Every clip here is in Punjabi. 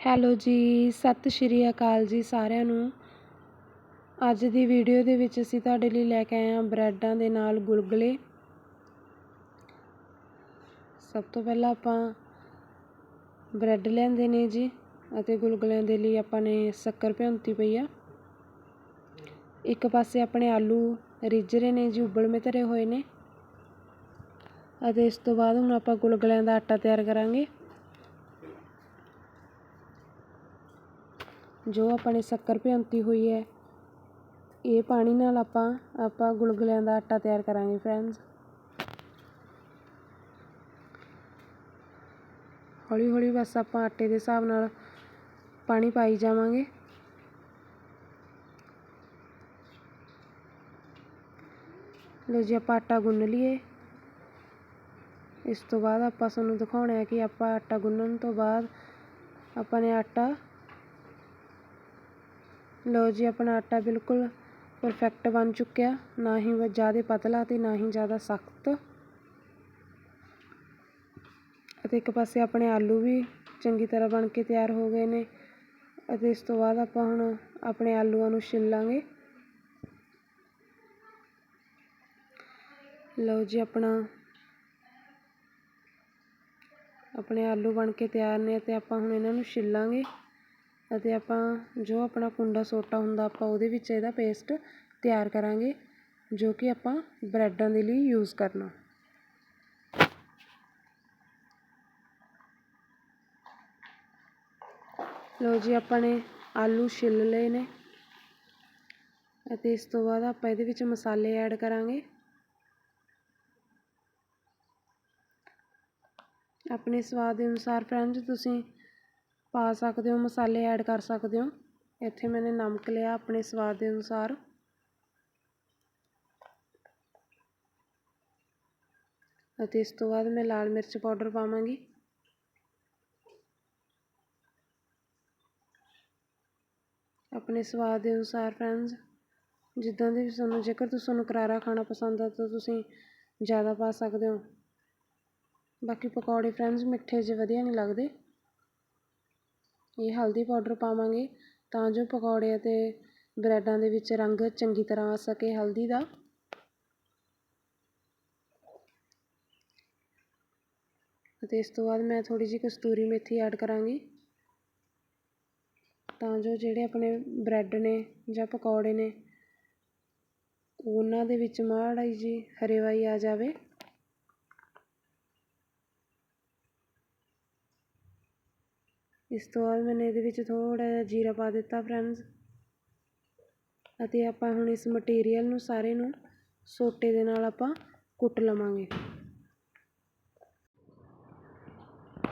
ਹੈਲੋ ਜੀ, ਸਤਿ ਸ਼੍ਰੀ ਅਕਾਲ ਜੀ ਸਾਰਿਆਂ ਨੂੰ। ਅੱਜ ਦੀ ਵੀਡੀਓ ਦੇ ਵਿੱਚ ਅਸੀਂ ਤੁਹਾਡੇ ਲਈ ਲੈ ਕੇ ਆਏ ਹਾਂ ਬ੍ਰੈਡਾਂ ਦੇ ਨਾਲ ਗੁਲਗੁਲੇ। ਸਭ ਤੋਂ ਪਹਿਲਾਂ ਆਪਾਂ ਬ੍ਰੈਡ ਲੈਂਦੇ ਨੇ ਜੀ ਅਤੇ ਗੁਲਗੁਲਿਆਂ ਦੇ ਲਈ ਆਪਾਂ ਨੇ ਸ਼ੱਕਰ ਭਿਉਂਤੀ ਪਈ ਆ। ਇੱਕ ਪਾਸੇ ਆਪਣੇ ਆਲੂ ਰਿੱਝ ਰਹੇ ਨੇ ਜੀ, ਉਬਲ ਮੇ ਧਰੇ ਹੋਏ ਨੇ। ਅਤੇ ਇਸ ਤੋਂ ਬਾਅਦ ਹੁਣ ਆਪਾਂ ਗੁਲਗੁਲਿਆਂ ਦਾ ਆਟਾ ਤਿਆਰ ਕਰਾਂਗੇ। ਜੋ ਆਪਾਂ ਨੇ ਸ਼ੱਕਰ ਭਿਉਂਤੀ ਹੋਈ ਹੈ, ਇਹ ਪਾਣੀ ਨਾਲ ਆਪਾਂ ਆਪਾਂ ਗੁਲਗੁਲਿਆਂ ਦਾ ਆਟਾ ਤਿਆਰ ਕਰਾਂਗੇ ਫਰੈਂਡਸ ਹੌਲੀ ਹੌਲੀ ਬਸ ਆਪਾਂ ਆਟੇ ਦੇ ਹਿਸਾਬ ਨਾਲ ਪਾਣੀ ਪਾਈ ਜਾਵਾਂਗੇ। ਲੋ ਜੀ, ਆਪਾਂ ਆਟਾ ਗੁੰਨ ਲਈਏ। ਇਸ ਤੋਂ ਬਾਅਦ ਆਪਾਂ ਤੁਹਾਨੂੰ ਦਿਖਾਉਣਾ ਹੈ ਕਿ ਆਪਾਂ ਆਟਾ ਗੁੰਨਣ ਤੋਂ ਬਾਅਦ ਆਪਾਂ ਨੇ ਆਟਾ ਲਓ ਜੀ, ਆਪਣਾ ਆਟਾ ਬਿਲਕੁਲ ਪਰਫੈਕਟ ਬਣ ਚੁੱਕਿਆ। ਨਾ ਹੀ ਜ਼ਿਆਦਾ ਪਤਲਾ ਤੇ ਨਾ ਹੀ ਜ਼ਿਆਦਾ ਸਖਤ। ਅਤੇ ਇੱਕ ਪਾਸੇ ਆਪਣੇ ਆਲੂ ਵੀ ਚੰਗੀ ਤਰ੍ਹਾਂ ਬਣ ਕੇ ਤਿਆਰ ਹੋ ਗਏ ਨੇ। ਅਤੇ ਇਸ ਤੋਂ ਬਾਅਦ ਆਪਾਂ ਹੁਣ ਆਪਣੇ ਆਲੂਆਂ ਨੂੰ ਛਿੱਲਾਂਗੇ। ਲਓ ਜੀ, ਆਪਣਾ ਆਪਣੇ ਆਲੂ ਬਣ ਕੇ ਤਿਆਰ ਨੇ ਅਤੇ ਆਪਾਂ ਹੁਣ ਇਹਨਾਂ ਨੂੰ ਛਿੱਲਾਂਗੇ। ਅਤੇ ਆਪਾਂ ਜੋ ਆਪਣਾ ਕੁੰਡਾ ਸੋਟਾ ਹੁੰਦਾ ਆਪਾਂ ਉਹਦੇ ਵਿੱਚ ਇਹਦਾ ਪੇਸਟ ਤਿਆਰ ਕਰਾਂਗੇ, ਜੋ ਕਿ ਆਪਾਂ ਬ੍ਰੈਡਾਂ ਦੇ ਲਈ ਯੂਜ਼ ਕਰਨਾ। ਲਓ ਜੀ, ਆਪਾਂ ਨੇ ਆਲੂ ਛਿੱਲ ਲਏ ਨੇ ਅਤੇ ਇਸ ਤੋਂ ਬਾਅਦ ਆਪਾਂ ਇਹਦੇ ਵਿੱਚ ਮਸਾਲੇ ਐਡ ਕਰਾਂਗੇ। ਆਪਣੇ ਸਵਾਦ ਦੇ ਅਨੁਸਾਰ ਫਰੈਂਡਸ, ਤੁਸੀਂ ਪਾ ਸਕਦੇ ਹੋ, ਮਸਾਲੇ ਐਡ ਕਰ ਸਕਦੇ ਹੋ। ਇੱਥੇ ਮੈਨੇ ਨਮਕ ਲਿਆ ਆਪਣੇ ਸਵਾਦ ਦੇ ਅਨੁਸਾਰ। ਅਤੇ ਇਸ ਤੋਂ ਬਾਅਦ ਮੈਂ ਲਾਲ ਮਿਰਚ ਪਾਊਡਰ ਪਾਵਾਂਗੀ। ਆਪਣੇ ਸਵਾਦ ਦੇ ਅਨੁਸਾਰ ਫਰੈਂਡਸ, ਜਿੱਦਾਂ ਦੀ ਤੁਹਾਨੂੰ, ਜੇਕਰ ਤੁਹਾਨੂੰ ਕਰਾਰਾ ਖਾਣਾ ਪਸੰਦ ਆ, ਤਾਂ ਤੁਸੀਂ ਜ਼ਿਆਦਾ ਪਾ ਸਕਦੇ ਹੋ। ਬਾਕੀ ਪਕੌੜੇ ਫਰੈਂਡਸ, ਮਿੱਠੇ ਜਿਹੇ ਵਧੀਆ ਨਹੀਂ ਲੱਗਦੇ। ਇਹ ਹਲਦੀ ਪਾਊਡਰ ਪਾਵਾਂਗੇ ਤਾਂ ਜੋ ਪਕੌੜੇ ਅਤੇ ਬਰੈਡਾਂ ਦੇ ਵਿੱਚ ਰੰਗ ਚੰਗੀ ਤਰ੍ਹਾਂ ਆ ਸਕੇ ਹਲਦੀ ਦਾ। ਅਤੇ ਇਸ ਤੋਂ ਬਾਅਦ ਮੈਂ ਥੋੜ੍ਹੀ ਜਿਹੀ ਕਸਤੂਰੀ ਮੇਥੀ ਐਡ ਕਰਾਂਗੀ। ਤਾਂ ਜੋ ਜਿਹੜੇ ਆਪਣੇ ਬ੍ਰੈਡ ਨੇ ਜਾਂ ਪਕੌੜੇ ਨੇ, ਉਹਨਾਂ ਦੇ ਵਿੱਚ ਮਾੜੀ ਜੀ ਹਰੇਵਾਈ ਆ ਜਾਵੇ। ਇਸ ਤੋਂ ਬਾਅਦ ਮੈਨੇ ਇਹਦੇ ਵਿੱਚ ਥੋੜ੍ਹਾ ਜਿਹਾ ਜੀਰਾ ਪਾ ਦਿੱਤਾ ਫਰੈਂਡਸ। ਅਤੇ ਆਪਾਂ ਹੁਣ ਇਸ ਮਟੀਰੀਅਲ ਨੂੰ ਸਾਰੇ ਨੂੰ ਸੋਟੇ ਦੇ ਨਾਲ ਆਪਾਂ ਕੁੱਟ ਲਵਾਂਗੇ।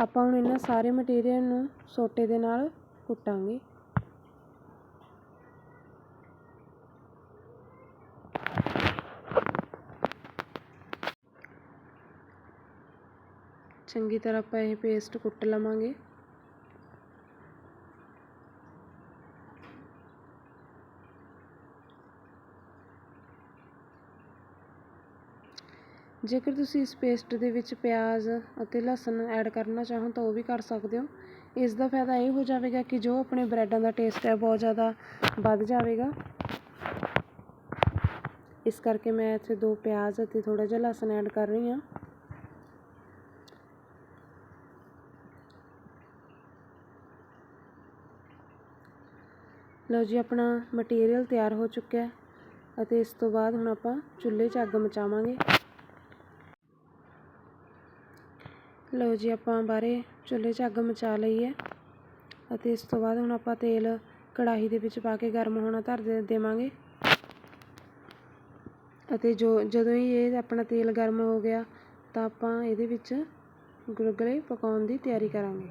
ਆਪਾਂ ਹੁਣ ਇਹਨਾਂ ਸਾਰੇ ਮਟੀਰੀਅਲ ਨੂੰ ਸੋਟੇ ਦੇ ਨਾਲ ਕੁੱਟਾਂਗੇ। ਚੰਗੀ ਤਰ੍ਹਾਂ ਆਪਾਂ ਇਹ ਪੇਸਟ ਕੁੱਟ ਲਵਾਂਗੇ। ਜੇਕਰ ਤੁਸੀਂ ਇਸ ਪੇਸਟ ਦੇ ਵਿੱਚ ਪਿਆਜ਼ ਅਤੇ ਲਸਣ ਐਡ ਕਰਨਾ ਚਾਹੋ ਤਾਂ ਉਹ ਵੀ ਕਰ ਸਕਦੇ ਹੋ। ਇਸ ਦਾ ਫਾਇਦਾ ਇਹ ਹੋ ਜਾਵੇਗਾ ਕਿ ਜੋ ਆਪਣੇ ਬ੍ਰੈਡਾਂ ਦਾ ਟੇਸਟ ਹੈ, ਬਹੁਤ ਜ਼ਿਆਦਾ ਵੱਧ ਜਾਵੇਗਾ। ਇਸ ਕਰਕੇ ਮੈਂ ਇੱਥੇ ਦੋ ਪਿਆਜ਼ ਅਤੇ ਥੋੜ੍ਹਾ ਜਿਹਾ ਲਸਣ ਐਡ ਕਰ ਰਹੀ ਹਾਂ। ਲਓ ਜੀ, ਆਪਣਾ ਮਟੀਰੀਅਲ ਤਿਆਰ ਹੋ ਚੁੱਕਿਆ ਅਤੇ ਇਸ ਤੋਂ ਬਾਅਦ ਹੁਣ ਆਪਾਂ ਚੁੱਲ੍ਹੇ 'ਚ ਅੱਗ ਮਚਾਵਾਂਗੇ। ਲਓ ਜੀ ਆਪਾਂ ਬਾਹਰੇ ਚੁੱਲ੍ਹੇ 'ਚ ਅੱਗ ਮਚਾ ਲਈ ਹੈ ਅਤੇ ਇਸ ਤੋਂ ਬਾਅਦ ਹੁਣ ਆਪਾਂ ਤੇਲ ਕੜਾਹੀ ਦੇ ਵਿੱਚ ਪਾ ਕੇ ਗਰਮ ਹੋਣਾ ਧਰ ਦੇ ਦੇਵਾਂਗੇ। ਅਤੇ ਜੋ, ਜਦੋਂ ਹੀ ਇਹ ਆਪਣਾ ਤੇਲ ਗਰਮ ਹੋ ਗਿਆ ਤਾਂ ਆਪਾਂ ਇਹਦੇ ਵਿੱਚ ਗੁਲਗੁਲੇ ਪਕਾਉਣ ਦੀ ਤਿਆਰੀ ਕਰਾਂਗੇ।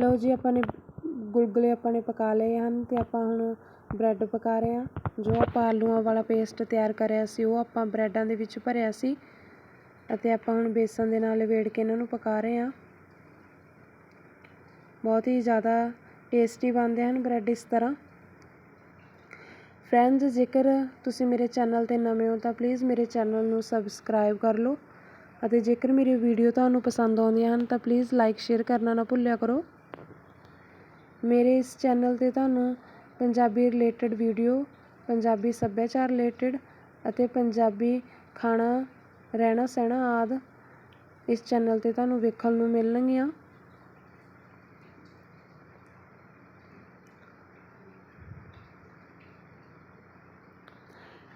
ਲਓ ਜੀ, ਆਪਾਂ ਨੇ ਗੁਲਗੁਲੇ ਆਪਾਂ ਨੇ ਪਕਾ ਲਏ ਹਨ ਅਤੇ ਆਪਾਂ ਹੁਣ ਬ੍ਰੈਡ ਪਕਾ ਰਹੇ ਹਾਂ। ਜੋ ਆਪਾਂ ਆਲੂਆਂ ਵਾਲਾ ਪੇਸਟ ਤਿਆਰ ਕਰਿਆ ਸੀ, ਉਹ ਆਪਾਂ ਬ੍ਰੈਡਾਂ ਦੇ ਵਿੱਚ ਭਰਿਆ ਸੀ ਅਤੇ ਆਪਾਂ ਹੁਣ ਬੇਸਨ ਦੇ ਨਾਲ ਲਵੇੜ ਕੇ ਇਹਨਾਂ ਨੂੰ ਪਕਾ ਰਹੇ ਹਾਂ। ਬਹੁਤ ਹੀ ਜ਼ਿਆਦਾ ਟੇਸਟੀ ਬਣਦੇ ਹਨ ਬ੍ਰੈਡ ਇਸ ਤਰ੍ਹਾਂ। ਫਰੈਂਡਸ, ਜੇਕਰ ਤੁਸੀਂ ਮੇਰੇ ਚੈਨਲ 'ਤੇ ਨਵੇਂ ਹੋ ਤਾਂ ਪਲੀਜ਼ ਮੇਰੇ ਚੈਨਲ ਨੂੰ ਸਬਸਕ੍ਰਾਈਬ ਕਰ ਲਓ ਅਤੇ ਜੇਕਰ ਮੇਰੀ ਵੀਡੀਓ ਤੁਹਾਨੂੰ ਪਸੰਦ ਆਉਂਦੀਆਂ ਹਨ ਤਾਂ ਪਲੀਜ਼ ਲਾਈਕ, ਸ਼ੇਅਰ ਕਰਨਾ ਨਾ ਭੁੱਲਿਆ ਕਰੋ। ਮੇਰੇ ਇਸ ਚੈਨਲ 'ਤੇ ਤੁਹਾਨੂੰ ਪੰਜਾਬੀ ਰਿਲੇਟਡ ਵੀਡੀਓ ਪੰਜਾਬੀ ਸੱਭਿਆਚਾਰ ਰਿਲੇਟਡ ਅਤੇ ਪੰਜਾਬੀ ਖਾਣਾ, ਰਹਿਣਾ ਸਹਿਣਾ ਆਦਿ ਇਸ ਚੈਨਲ 'ਤੇ ਤੁਹਾਨੂੰ ਵੇਖਣ ਨੂੰ ਮਿਲਣਗੀਆਂ।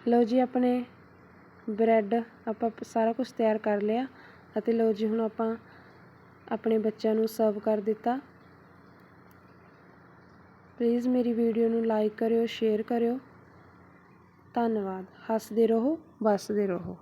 ਲਓ ਜੀ, ਆਪਣੇ ਬ੍ਰੈਡ ਆਪਾਂ ਸਾਰਾ ਕੁਝ ਤਿਆਰ ਕਰ ਲਿਆ ਅਤੇ ਲਓ ਜੀ, ਹੁਣ ਆਪਾਂ ਆਪਣੇ ਬੱਚਿਆਂ ਨੂੰ ਸਰਵ ਕਰ ਦਿੱਤਾ। ਪਲੀਜ਼ ਮੇਰੀ ਵੀਡੀਓ ਨੂੰ ਲਾਈਕ ਕਰਿਓ ਸ਼ੇਅਰ ਕਰਿਓ। ਧੰਨਵਾਦ। ਹੱਸਦੇ ਰਹੋ ਵੱਸਦੇ ਰਹੋ।